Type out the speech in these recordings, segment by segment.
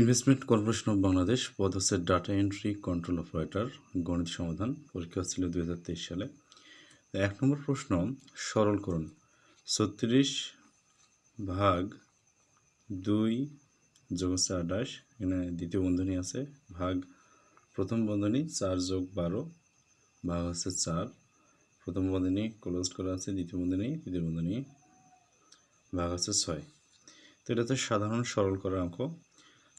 Investment corporation of Bangladesh পদ হচ্ছে data entry control operator গণিত সমাধান, পরীক্ষা ছিল দুই হাজার তেইশ সালে। এক নম্বর প্রশ্ন সরল করুন ছত্রিশ ভাগ দুই যোগ হচ্ছে আঠাশ এখানে দ্বিতীয় বন্ধনী আছে, ভাগ প্রথম বন্ধনী চার যোগ বারো, ভাগ হচ্ছে চার। প্রথম বন্ধনী ক্লোজ করা আছে, দ্বিতীয় বন্ধনী, তৃতীয় বন্ধনী, ভাগ হচ্ছে ছয়। তো এটা তো সাধারণ সরল করা অঙ্ক।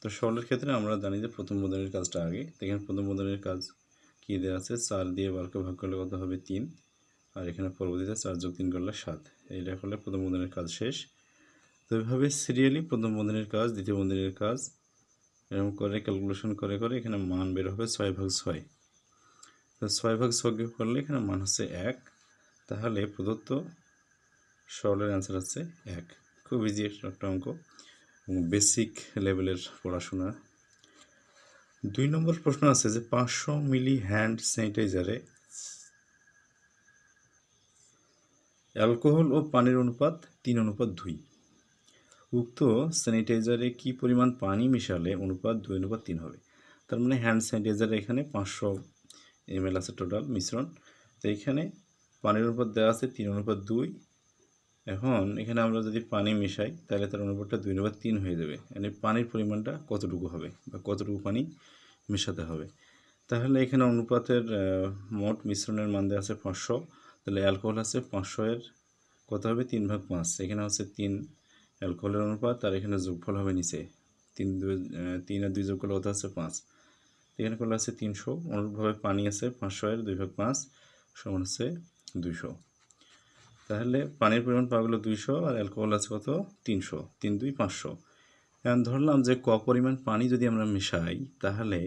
তো সরলের ক্ষেত্রে আমরা জানি যে প্রথম বন্ধনীর কাজটা আগে। এখানে প্রথম বন্ধনীর কাজ কী দেওয়া আছে? চার দিয়ে বারোকে ভাগ করলে কত হবে? তিন। আর এখানে পরবর্তীতে চার যোগ তিন করলে সাত। এইটা করলে প্রথম বন্ধনীর কাজ শেষ। তো এইভাবে সিরিয়ালি প্রথম বন্ধনীর কাজ, দ্বিতীয় বন্ধনীর কাজ, এরকম করে ক্যালকুলেশন করে করে এখানে মান বের হবে ছয় ভাগ ছয়। তো ছয় ভাগ ছয় করলে এখানে মান হচ্ছে এক। তাহলে প্রদত্ত সরলের অ্যান্সার হচ্ছে এক। খুব ইজি একটা অঙ্ক। বেসিক লেভেলের পড়াশোনা। দুই নম্বর প্রশ্ন আছে যে পাঁচশো মিলি হ্যান্ড স্যানিটাইজারে অ্যালকোহল ও পানির অনুপাত তিন, অনুপাত দুই। উক্ত স্যানিটাইজারে কি পরিমাণ পানি মিশালে অনুপাত দুই, অনুপাত তিন হবে? তার মানে হ্যান্ড স্যানিটাইজার এখানে পাঁচশো এম আছে টোটাল মিশ্রণ। তো এখানে পানির অনুপাত দেওয়া আছে তিন, অনুপাত দুই। এখন এখানে আমরা যদি পানি মিশাই, তাহলে তার অনুপাতটা দুই নম্বর তিন হয়ে যাবে। মানে পানির পরিমাণটা কতটুকু হবে বা কতটুকু পানি মেশাতে হবে? তাহলে এখানে অনুপাতের মোট মিশ্রণের মান দেওয়া আছে পাঁচশো। তাহলে অ্যালকোহল আছে পাঁচশো এর কত হবে? তিন ভাগ পাঁচ। এখানে হচ্ছে তিন অ্যালকোহলের অনুপাত, আর এখানে যোগফল হবে নিচে। তিন দুই তিন আর দুই যোগ করলে কত আছে? পাঁচ। এখানে করলে আছে তিনশো। অনুরূপভাবে পানি আছে পাঁচশো এর দুই ভাগ পাঁচ সমান হচ্ছে দুইশো। তাহলে পানির পরিমাণ পাওয়া গেলো দুইশো আর অ্যালকোহল আছে কত? তিনশো। তিন, দুই, পাঁচশো। এখন ধরলাম যে ক পরিমাণ পানি যদি আমরা মেশাই, তাহলে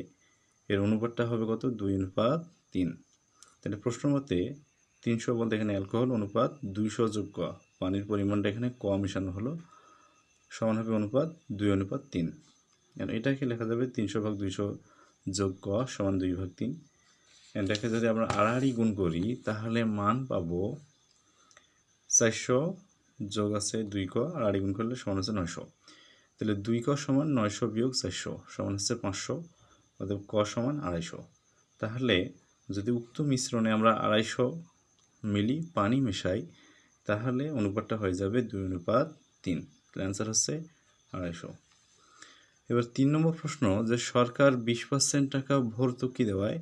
এর অনুপাতটা হবে কত? দুই অনুপাত তিন। তাহলে প্রশ্ন মতে তিনশো বলতে এখানে অ্যালকোহল অনুপাত দুইশো যোগ ক। পানির পরিমাণটা এখানে ক মেশানো হলো, সমান হবে অনুপাত দুই অনুপাত তিন। এটাকে লেখা যাবে তিনশো ভাগ দুইশো যোগ ক সমান দুই ভাগ তিন। এটাকে যদি আমরা আড়াআড়ি গুণ করি, তাহলে মান পাবো চারশো যোগ আছে দুই ক, আর আড়ি গুণ করলে সমান হচ্ছে নয়শো। তাহলে দুই ক সমান নয়শো বিয়োগ চারশো, সমান হচ্ছে পাঁচশো অর্থাৎ ক সমান আড়াইশো। তাহলে যদি উক্ত মিশ্রণে আমরা আড়াইশো মিলি পানি মেশাই, তাহলে অনুপাতটা হয়ে যাবে দুই অনুপাত তিন। তাহলে অ্যান্সার হচ্ছে আড়াইশো। এবার তিন নম্বর প্রশ্ন, যে সরকার বিশ পার্সেন্ট টাকা ভর্তুকি দেওয়ায়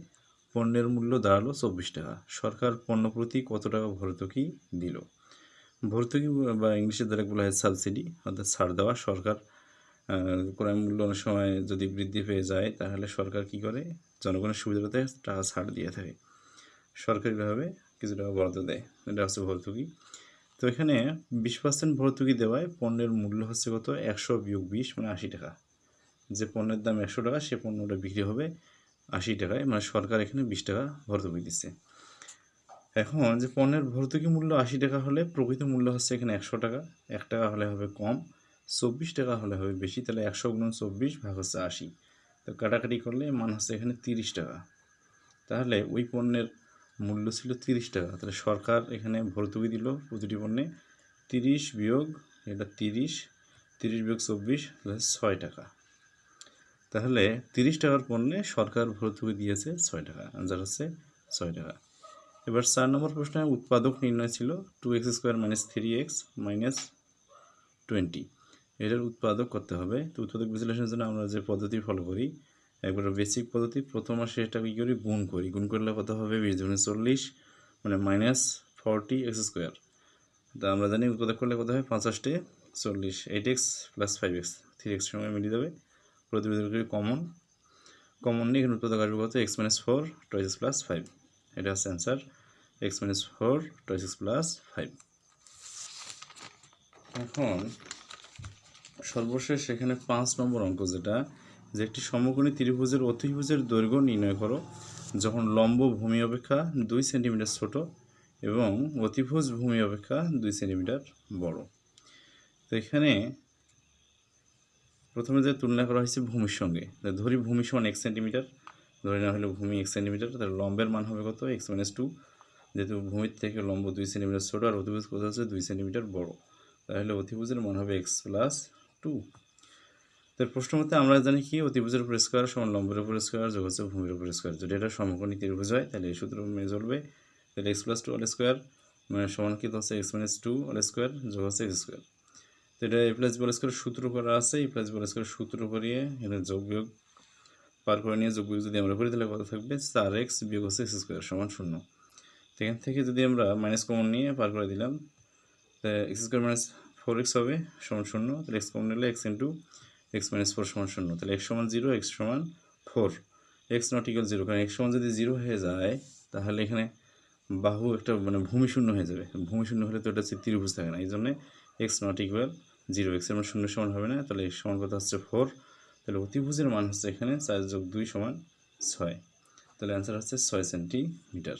পণ্যের মূল্য দাঁড়াল চব্বিশ টাকা। সরকার পণ্য প্রতি কত টাকা ভর্তুকি দিল? ভর্তুকি বা ইংলিশে দ্বারা বলা হয় সাবসিডি অর্থাৎ ছাড় দেওয়া সরকার ক্রয় মূল্য অনেক সময় যদি বৃদ্ধি পেয়ে যায়, তাহলে সরকার কি করে? জনগণের সুবিধাতে টাকা ছাড় দিয়ে থাকে। সরকারিভাবে কিছু টাকা বরাদ্দ দেয়। এটা হচ্ছে ভর্তুকি। তো এখানে বিশ পার্সেন্ট ভর্তুকি দেওয়ায় পণ্যের মূল্য হচ্ছে কত? একশো বিয়োগ বিশ মানে আশি টাকা। যে পণ্যের দাম একশো টাকা, সে পণ্যটা বিক্রি হবে আশি টাকায়। মানে সরকার এখানে বিশ টাকা ভর্তুকি দিচ্ছে। এখন যে পণ্যের ভর্তুকি মূল্য আশি টাকা হলে প্রকৃত মূল্য হচ্ছে এখানে একশো টাকা, এক টাকা হলে হবে কম, চব্বিশ টাকা হলে হবে বেশি, তাহলে একশো গুণ চব্বিশ ভাগ হচ্ছে আশি। তো কাটাকাটি করলে মান হচ্ছে এখানে তিরিশ টাকা। তাহলে ওই পণ্যের মূল্য ছিল তিরিশ টাকা, তাহলে সরকার এখানে ভর্তুকি দিল প্রতিটি পণ্যে তিরিশ বিয়োগ, এটা তিরিশ তিরিশ বিয়োগ চব্বিশ ছয় টাকা। তাহলে তিরিশ টাকার পণ্যে সরকার ভর্তুকি দিয়েছে ছয় টাকা আনসার হচ্ছে ছয় টাকা। এবার চার নম্বর প্রশ্নে উৎপাদক নির্ণয় ছিল two X square minus three X minus twenty এটার উৎপাদক করতে হবে। তো উৎপাদক বিশ্লেষণের জন্য আমরা যে পদ্ধতি ফলো করি, একবার বেসিক পদ্ধতি, প্রথম মাসে এটা কী করি? গুণ করি। গুণ করলে কত হবে? বিশ দুগুণে চল্লিশ মানে মাইনাস ফর্টি এক্স স্কোয়ার তা আমরা জানি উৎপাদক করলে কত হয়? পঞ্চাশটি চল্লিশ। Eight X plus five X three X সঙ্গে মিলিয়ে দেবে। করি কমন কমন নিয়ে এখানে উৎপাদক আসবে কত? X minus four twos plus five এটা হচ্ছে answer X minus four twos X plus five এখন সর্বশেষ এখানে পাঁচ নম্বর অঙ্ক যেটা, যে একটি সমকোণী ত্রিভুজের অতিভুজের দৈর্ঘ্য নির্ণয় করো, যখন লম্ব ভূমি অপেক্ষা দুই সেন্টিমিটার ছোট এবং অতিভুজ ভূমি অপেক্ষা দুই সেন্টিমিটার বড়। তো এখানে প্রথমে যে তুলনা করা হয়েছে ভূমির সঙ্গে, ধরি ভূমি সমান এক সেন্টিমিটার ধরে নেওয়া হলো ভূমি এক সেন্টিমিটার তাহলে লম্বের মান হবে কত? এক্স মাইনাস টু যেহেতু ভূমির থেকে লম্ব দুই সেন্টিমিটার ছোটো আর অতিভুজ কত হচ্ছে দুই সেন্টিমিটার বড়। তাহলে অতিভুজের মান হবে এক্স প্লাস টু তো প্রশ্ন মতে আমরা জানি কি? অতিভুজের উপর স্কোয়ার সমান লম্বের উপর স্কোয়ার যোগ হচ্ছে ভূমির উপর স্কোয়ার যদি এটা সমকোণী ত্রিভুজ হয় তাহলে এই সূত্র মেনে চলবে। তাহলে X plus two all square মানে সমান কি হচ্ছে? X minus two all square যোগ হচ্ছে এক্স স্কোয়ার তো এটা এ প্লাস বল স্কোয়ার সূত্র করা আছে। এ প্লাস বল স্কোয়ার সূত্র করিয়ে এখানে যোগ বিয়োগ পার করে নিয়ে যোগ যদি আমরা করি, তাহলে কত থাকবে? চার এক্স বিয়োগ হচ্ছে এক্স স্কোয়ার সমান শূন্য। এখান থেকে যদি আমরা মাইনাস কমন নিয়ে পার করে দিলাম X square minus four X হবে সমান শূন্য। তাহলে এক্স কমন নিলে X into X minus four সমান শূন্য। তাহলে এক্স সমান জিরো এক্স সমান four X not equal zero কারণ এক্স সমান যদি জিরো হয়ে যায়, তাহলে এখানে বাহু একটা মানে ভূমি শূন্য হয়ে যাবে। ভূমি শূন্য হলে তো এটা ত্রিভুজ থাকে না। এই জন্যে এক্স নট ইকুয়াল জিরো এক্সের মান শূন্য সমান হবে না। তাহলে এক্স সমান কত হচ্ছে ফোর তাহলে অতিভুজের মান হচ্ছে এখানে চার যোগ দুই সমান ছয়। তাহলে অ্যান্সার হচ্ছে ছয় সেন্টিমিটার